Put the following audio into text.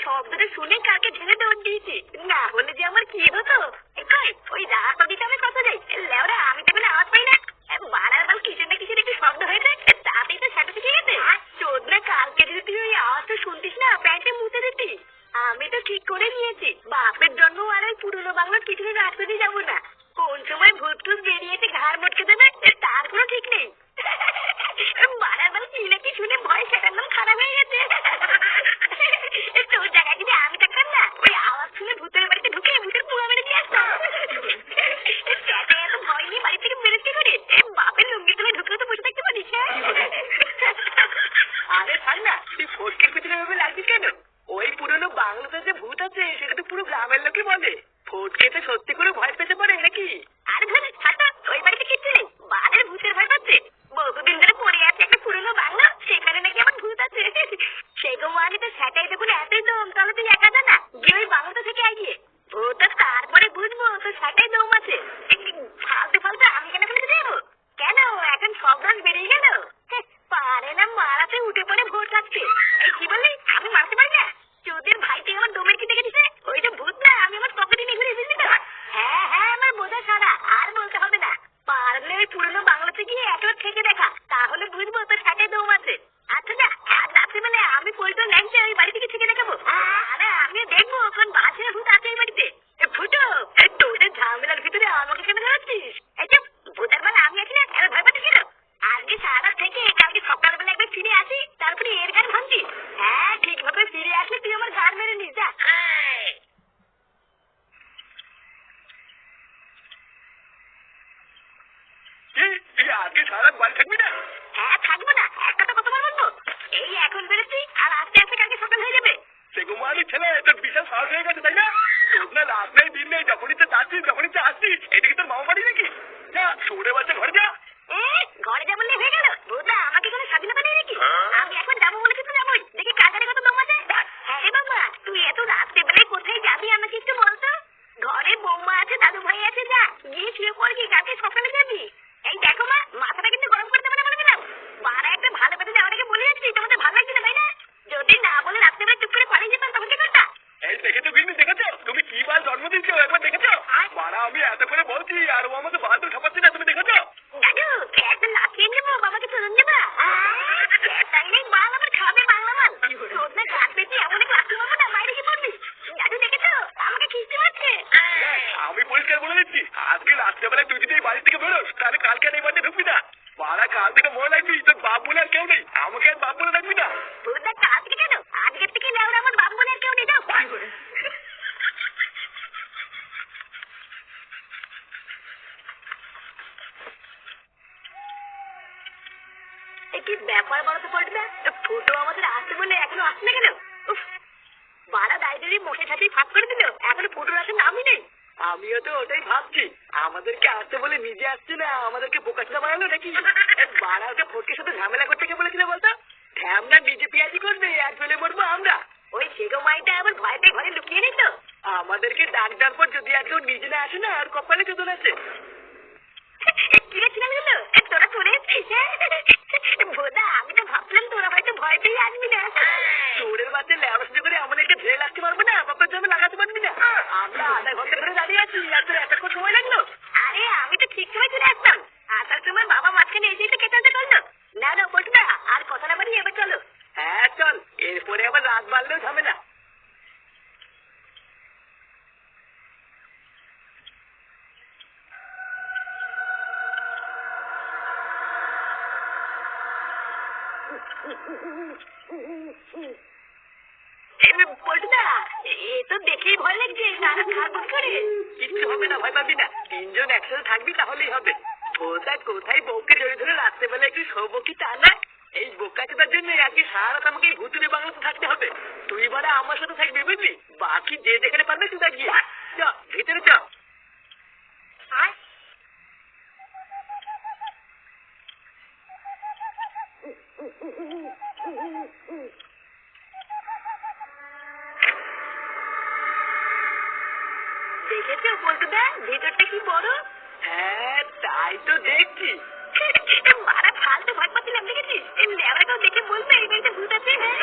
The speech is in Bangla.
শব্দটা শুনে কাকে ঢেলে দৌড় দিয়েছে? না হলে যে আমার কি হতো? ওই রাস্তা দিতে আমি কথা যাই লেওরা, আমি তো কোনো আওয়াজ পাই না। বারার বাল কিসের না কিসের একটু শব্দ হয়েছে এ, তাতেই তো সেটা শিখে গেছে চোদনা কালকে যদি তুই ওই আওয়াজটা শুনতিস না প্যান্টে মুছে দিতি আমি তো ঠিক করে নিয়েছি বাপের জন্য আর ওই পুরনো বাংলার পিছনে রাস্তা দিয়ে যাব না কোন সময় ভূত টুত বেরিয়েছে ঘাড় মটকে দেবে এ, তার কোনো ঠিক নেই বাড়ার বাল কি নাকি শুনে ভয় সেটার নাম খারাপ হয়ে গেছে তোর জায়গায় যদি আমি থাকতাম না ওই আওয়াজ শুনে ভূতের বাড়িতে ঢুকে ভূতের পুয়া মেরে দিয়ে আসতাম চেঁচে এত ভয় নিয়ে বাড়ি থেকে বেরোচ্ছে করে এ, বাপের লুঙ্গি তুলে ঢুকলেও তো বসে থাকতে পারিস হ্যাঁ? আরে থাক না তুই ফটকের পিছনে ভেবে লাগছিস কেন ওই পুরনো বাংলাতে যে ভূত আছে সেটা তো পুরো গ্রামের লোকই বলে ফটকে তো সত্যি করে ভয় পেতে পারে নাকি আরে ধর ছাতা ওই বাড়িতে কিচ্ছু নেই বালের ভূতের ভয় পাচ্ছে বহুদিন ধরে পড়ে আছে একটা পুরনো বাংলা সেখানে নাকি আবার ভূত আছে সেই গো মানে তো সেটাই দেখুন এতই দম তাহলে তুই একা জানা গিয়ে ওই বাংলাটা থেকে আইয়ে ওটা তারপরে বুঝব তো সেটাই দম আছে ফালতু ফালতু আমি কেন ফেলে দেবো কেন এখন সব রস বেরিয়ে গেল হ্যাঁ, পারে না মারাতে উঠে পড়ে ভোট লাগছে এই কি বললি আমি মারতে পারি না চোদের ভাই তুই আমার দমের কি দেখে দিছে ওইটা ভূত না আমি আমার পকেটে নিয়ে ঘুরে এসেছি তো হ্যাঁ হ্যাঁ আমার বোঝা সারা আর বলতে হবে না পারলে ওই পুরনো বাংলাতে গিয়ে একবার থেকে দেখা তাহলে বুঝব তোর সাথে দম আছে আচ্ছা না আজ রাত্রে মানে আমি পল্টন ল্যাংচে ওই বাড়ি থেকে থেকে দেখাবো আরে আমিও দেখব কোন বাসের ভূত আছে ওই বাড়িতে এ, ফুটো এ, তোদের ঝামেলার ভিতরে আমাকে কেন ধরাচ্ছিস এই চুপ ভূতের বেলা আমি আছি না এবার ভয় পাচ্ছিস কেন আজকে সারা থেকে কালকে সকালবেলা একবার ফিরে আসি তারপরে এর গান ভাঙছিস হ্যাঁ ঠিকভাবে ফিরে আসলে তুই আমার গান মেরে নিস যা আয়। কি? তুই আজকে সারা বাড়ি থাকবি না? হ্যাঁ থাকব না। একটা তো কতবার বলব। এই এখন বেরোচ্ছি আর আস্তে আস্তে কালকে সকাল হয়ে যাবে। সেগুমারি ছেলে তোর বিশাল সাহস হয়ে গেছে তাই না? তোর না রাত নেই দিন নেই যখন ইচ্ছে যাচ্ছিস যখন ইচ্ছে আসছিস এটা কি তোর মামা বাড়ি নাকি যা সরে বাচ্চা ঘরে যা এ, ঘরে যাব না হয়ে গেল বুঝলা আমাকে কোনো স্বাধীনতা নেই নাকি আমি এখন যাব বলেছি তো যাবোই দেখি কার গাড়ি কত দম আছে হ্যাঁ রে বাবা তুই এত রাত্রে বেলায় কোথায় যাবি আমাকে একটু বলতো ঘরে বৌমা আছে দাদু ভাই আছে যা গিয়ে শুয়ে পড়বি কালকে সকালে যাবি এই দেখো মা মাথাটা কিন্তু গরম করে দেবে না বলে দিলাম বারা একটা ভালো কথা যাওয়াটাকে বলে যাচ্ছি তোমাদের ভালো লাগছে না তাই না যদি না বলে রাত্রে বেলা চুপ করে পালিয়ে যেতাম তখন কি করতা এই দেখেছ বিন্নি দেখেছ তুমি কি বার জন্ম দিচ্ছ একবার দেখেছ? বাড়া আমি এত করে বলছি আর ও আমাকে বাহাদুর ঠাপাচ্ছে না তুমি দেখেছ দাদু একটা লাফিয়ে নেব বাবাকে তুলুন নেবা তাই নেই মাল আবার খাবে বাংলা মাল তোর না গাছ পেতে এমন এক লাফি মারবো না বাইরে কি পড়বি দাদু দেখেছ আমাকে খিস্তি মারছে দেখ, আমি পরিষ্কার বলে দিচ্ছি আজকে রাত্রেবেলায় তুই যদি এই বাড়ি থেকে বেরোস তাহলে কালকে আর এই বাড়িতে ঢুকবি না বাড়া কাল থেকে মনে রাখবি তোর বাপ বলে আর কেউ নেই আমাকে আর বাপ বলে রাখবি না তোর কাল থেকে কেন আজকের থেকে লেওরা আমার বাপ বলে আর কেউ নেই যাও এ কি ব্যাপার বলতে পড়বে ফুটো আমাদের আসতে বলে এখনও আসছে না কেন? বাড়া দায়িত্ব মুখে সাথে ফাঁক করে দিল। এখনও ফুটোর আসে নামই নেই। আমিও তো ওটাই ভাবছি। আমাদেরকে আসতে বলে নিজে আসছে না আমাদেরকে বোকাচোদা বানালো নাকি? বাড়া ওকে ফটকের সাথে ঝামেলা করতে কে বলেছিল বলতো? ঠ্যামনা নিজে পেঁয়াজি করবে আর চলে মরবো আমরা। ওই সেগো মাইটা আবার ভয়তে ঘরে লুকিয়ে নেই তো আমাদেরকে ডাক দেওয়ার পর যদি আজকে ও নিজে না আসে না আর কপালে চোদন আছে। ছিলাম গেল তোরা চলে এসছিস? ভোদা আমি তো ভাবলাম তোরা হয়তো ভয় পেয়ে আসবি না। তোরের বাদে লেবার করে এমন একটা ঢেলে লাগতে পারব না বাপের জন্য লাগাতে পারবি না। আমরা আধা ঘণ্টা ধরে দাঁড়িয়ে আছি আর তোর এতক্ষণ সময় লাগল? আরে আমি তো ঠিক সময় চলে আসতাম আসার সময় বাবা মাঝখানে এসে তো কেটাতে করল। না না বলতো না আর কথা না বাড়ি এবার চলো। হ্যাঁ চল এরপরে আবার রাত বাড়লেও ঝামেলা। তিনজন একসাথে থাকবি, তাহলেই হবে। কোথায় কোথায় বউকে জড়িয়ে ধরে রাত্রেবেলা একটু শোবো তা না? এই বোকাচোদার জন্য আজকে সারা আমাকে এই ভুতুরে থাকতে হবে। তুই বলে আমার সাথে থাকবি, বুঝলি? বাকি যে যেখানে পারবে তুই গিয়ে চ ভিতরে চ আয় পল্টুদা ভেতরটা কি বড়? হ্যাঁ তাই তো দেখছি। মারা ফালতু ভয় পাচ্ছিলাম দেখেছিস এই লেবারটাও দেখে বলবে এই বাড়িতে ভূত আছে? হ্যাঁ।